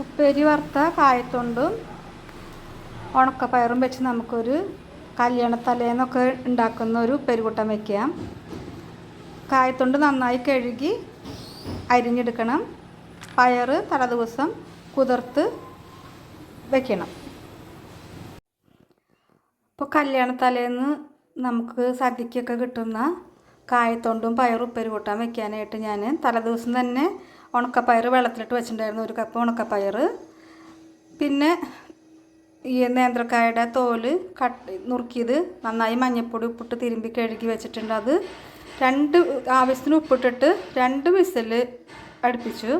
ഉപ്പേരി വറുത്ത കായത്തൊണ്ടും ഉണക്കപ്പയറും വെച്ച് നമുക്കൊരു കല്യാണ കല്യാണത്തലേന്നൊക്കെ ഉണ്ടാക്കുന്ന ഒരു ഉപ്പേരി കൂട്ടം വയ്ക്കാം കായത്തൊണ്ട് നന്നായി കഴുകി അരിഞ്ഞെടുക്കണം. പയർ തലേദിവസം കുതിർത്ത് വെക്കണം. ഇപ്പോൾ കല്യാണത്തലേന്ന് നമുക്ക് സദ്യക്കൊക്കെ കിട്ടുന്ന കായത്തൊണ്ടും പയറും ഉപ്പേരി കൂട്ടാൻ വെക്കാനായിട്ട് ഞാൻ തലേദിവസം തന്നെ ഉണക്കപ്പയർ വെള്ളത്തിലിട്ട് വെച്ചിട്ടുണ്ടായിരുന്നു ഒരു കപ്പ് ഉണക്കപ്പയർ പിന്നെ ഈ നേന്ത്രക്കായുടെ തോൽ കട്ട് നുറുക്കിയത് നന്നായി മഞ്ഞൾപ്പൊടി ഉപ്പിട്ട് തിരുമ്പി കഴുകി വെച്ചിട്ടുണ്ട്. അത് രണ്ട് ആവശ്യത്തിന് ഉപ്പിട്ടിട്ട് രണ്ട് വിസിൽ അടുപ്പിച്ചു.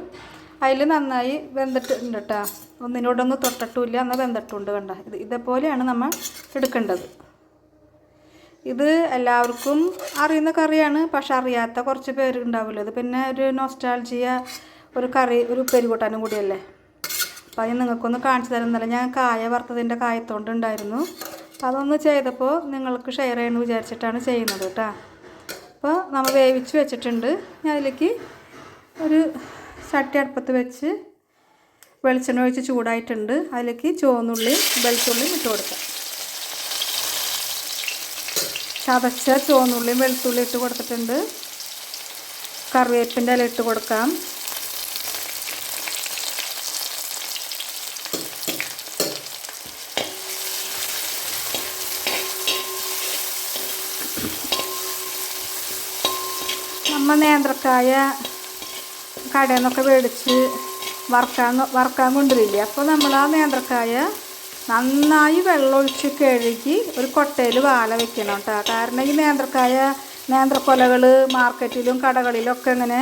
അതിൽ നന്നായി വെന്തിട്ടുണ്ട് കേട്ടോ ഒന്നിനോടൊന്നും തൊട്ടിട്ടില്ല എന്നാൽ വെന്തിട്ടുണ്ട് കണ്ട. ഇത് ഇതേപോലെയാണ് നമ്മൾ എടുക്കേണ്ടത്. ഇത് എല്ലാവർക്കും അറിയുന്ന കറിയാണ് പക്ഷെ അറിയാത്ത കുറച്ച് പേരുണ്ടാവില്ല ഇത് പിന്നെ ഒരു നോസ്റ്റാൾജിയ ഒരു കറി ഒരു ഉപ്പേരി കൂട്ടാനും കൂടിയല്ലേ? അപ്പോൾ അത് നിങ്ങൾക്കൊന്ന് കാണിച്ചു തരുന്നില്ല ഞാൻ കായ വറുത്തതിന്റെ കായത്തോണ്ട് ഉണ്ടായിരുന്നു. അതൊന്ന് ചെയ്തപ്പോൾ നിങ്ങൾക്ക് ഷെയർ ചെയ്യണമെന്ന് വിചാരിച്ചിട്ടാണ് ചെയ്യുന്നത് കേട്ടോ. അപ്പോൾ നമ്മൾ വേവിച്ച് വെച്ചിട്ടുണ്ട്. ഞാൻ അതിലേക്ക് ഒരു ചട്ടി അടുപ്പത്ത് വെച്ച് വെളിച്ചെണ്ണ ഒഴിച്ച് ചൂടായിട്ടുണ്ട്. അതിലേക്ക് ചുവന്നുള്ളി വെളുത്തുള്ളി ഇട്ട് കൊടുക്കാം. ചതച്ച ചുവന്നുള്ളിയും വെളുത്തുള്ളി ഇട്ട് കൊടുത്തിട്ടുണ്ട്. കറിവേപ്പിന്റെ ഇല ഇട്ട് കൊടുക്കാം. നമ്മൾ നേന്ത്രക്കായ കടയിൽ നിന്നൊക്കെ മേടിച്ച് വറുക്കാൻ വറുക്കാൻ കൊണ്ടുവരില്ലേ? അപ്പോൾ നമ്മൾ ആ നേന്ത്രക്കായ നന്നായി വെള്ളമൊഴിച്ച് കഴുകി ഒരു കൊട്ടയിൽ വാല വെക്കണം കേട്ടോ. കാരണം ഈ നേന്ത്രക്കായ നേന്ത്രക്കൊലകൾ മാർക്കറ്റിലും കടകളിലും ഒക്കെ ഇങ്ങനെ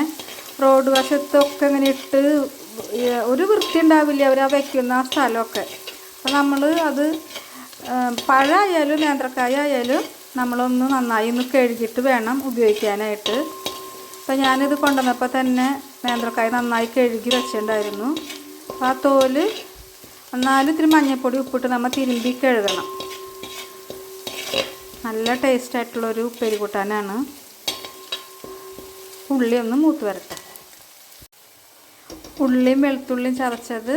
റോഡ് വശത്തൊക്കെ ഇങ്ങനെ ഇട്ട് ഒരു വൃത്തി ഉണ്ടാവില്ല അവർ ആ വയ്ക്കുന്ന സ്ഥലമൊക്കെ. അപ്പോൾ നമ്മൾ അത് പഴമായാലും നേന്ത്രക്കായ ആയാലും നമ്മളൊന്ന് നന്നായി ഒന്ന് കഴുകിയിട്ട് വേണം ഉപയോഗിക്കാനായിട്ട്. അപ്പോൾ ഞാനിത് കൊണ്ടുവന്നപ്പോൾ തന്നെ നേന്ത്രക്കായ നന്നായി കഴുകി വെച്ചിട്ടുണ്ടായിരുന്നു. അപ്പോൾ ആ തോൽ എന്നാലും ഇത്തിരി മഞ്ഞൾപ്പൊടി ഉപ്പിട്ട് നമ്മൾ തിരുമ്പി കഴുകണം. നല്ല ടേസ്റ്റ് ആയിട്ടുള്ളൊരു ഉപ്പേരി കൂട്ടാനാണ്. ഉള്ളി ഒന്ന് മൂത്ത് വരട്ടെ. ഉള്ളിയും വെളുത്തുള്ളിയും ചതച്ചത്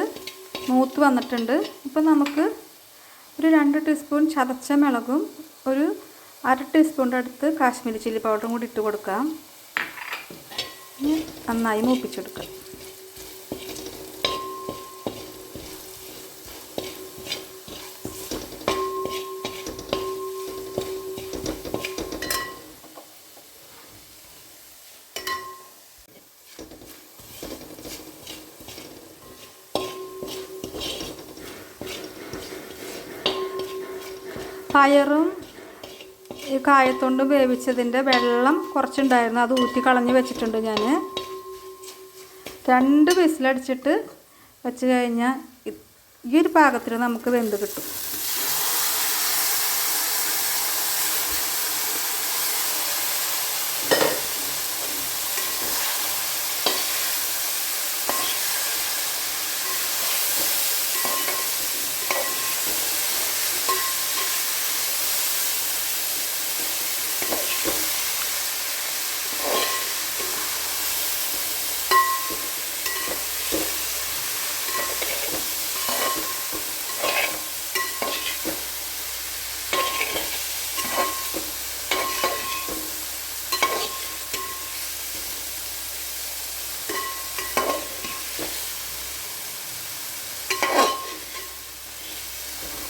മൂത്ത് വന്നിട്ടുണ്ട്. ഇപ്പം നമുക്ക് ഒരു രണ്ട് ടീസ്പൂൺ ചതച്ച മുളകും ഒരു അര ടീസ്പൂണിന്റെ അടുത്ത് കാശ്മീരി ചില്ലി പൗഡറും കൂടി ഇട്ട് കൊടുക്കാം. നന്നായി മൂപ്പിച്ചെടുക്കാം. പയറും ഈ കായത്തൊണ്ടും വേവിച്ചതിന്റെ വെള്ളം കുറച്ചുണ്ടായിരുന്നു. അത് ഊറ്റി കളഞ്ഞ് വെച്ചിട്ടുണ്ട് ഞാൻ രണ്ട് വിസിലടിച്ചിട്ട് വെച്ച് കഴിഞ്ഞാൽ ഈ ഒരു പാകത്തിൽ നമുക്ക് വെന്ത് കിട്ടും.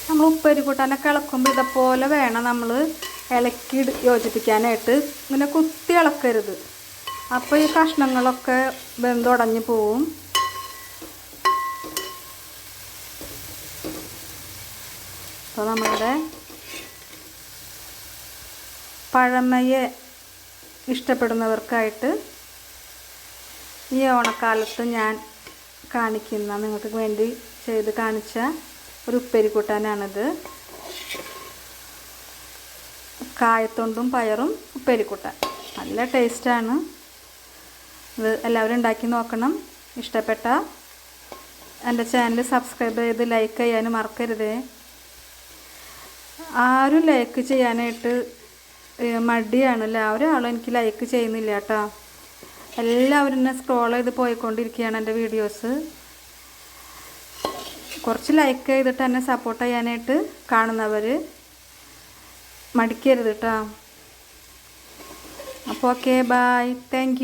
നമ്മൾ ഉപ്പേരി കൂട്ടാനൊക്കെ ഇളക്കുമ്പോൾ ഇതേപോലെ വേണം നമ്മൾ ഇളക്കി യോജിപ്പിക്കാനായിട്ട്. ഇങ്ങനെ കുത്തി ഇളക്കരുത്. അപ്പോൾ ഈ കഷ്ണങ്ങളൊക്കെ വെന്തുടഞ്ഞ് പോവും. അപ്പോൾ നമ്മളുടെ പഴമയെ ഇഷ്ടപ്പെടുന്നവർക്കായിട്ട് ഈ ഓണക്കാലത്ത് ഞാൻ കാണിക്കുന്ന നിങ്ങൾക്ക് വേണ്ടി ചെയ്ത് കാണിച്ച ഒരു ഉപ്പേരിക്കൂട്ടാനാണിത്. കായത്തൊണ്ടും പയറും ഉപ്പേരിക്കൂട്ടാൻ. നല്ല ടേസ്റ്റാണ്. ഇത് എല്ലാവരും ഉണ്ടാക്കി നോക്കണം. ഇഷ്ടപ്പെട്ട എന്റെ ചാനൽ സബ്സ്ക്രൈബ് ചെയ്ത് ലൈക്ക് ചെയ്യാനും മറക്കരുതേ. ആരും ലൈക്ക് ചെയ്യാനായിട്ട് മടിയാണല്ലേ മടിയാണ്. ഒരാളും എനിക്ക് ലൈക്ക് ചെയ്യുന്നില്ല കേട്ടോ എല്ലാവരും എന്നെ സ്ക്രോൾ ചെയ്ത് പോയിക്കൊണ്ടിരിക്കുകയാണ് എന്റെ വീഡിയോസ് കുറച്ച് ലൈക്ക് ചെയ്തിട്ട് എന്നെ സപ്പോർട്ട് ചെയ്യാനായിട്ട് കാണുന്നവർ മടിക്കരുത് കേട്ടോ അപ്പോൾ ഓക്കെ ബായ് താങ്ക്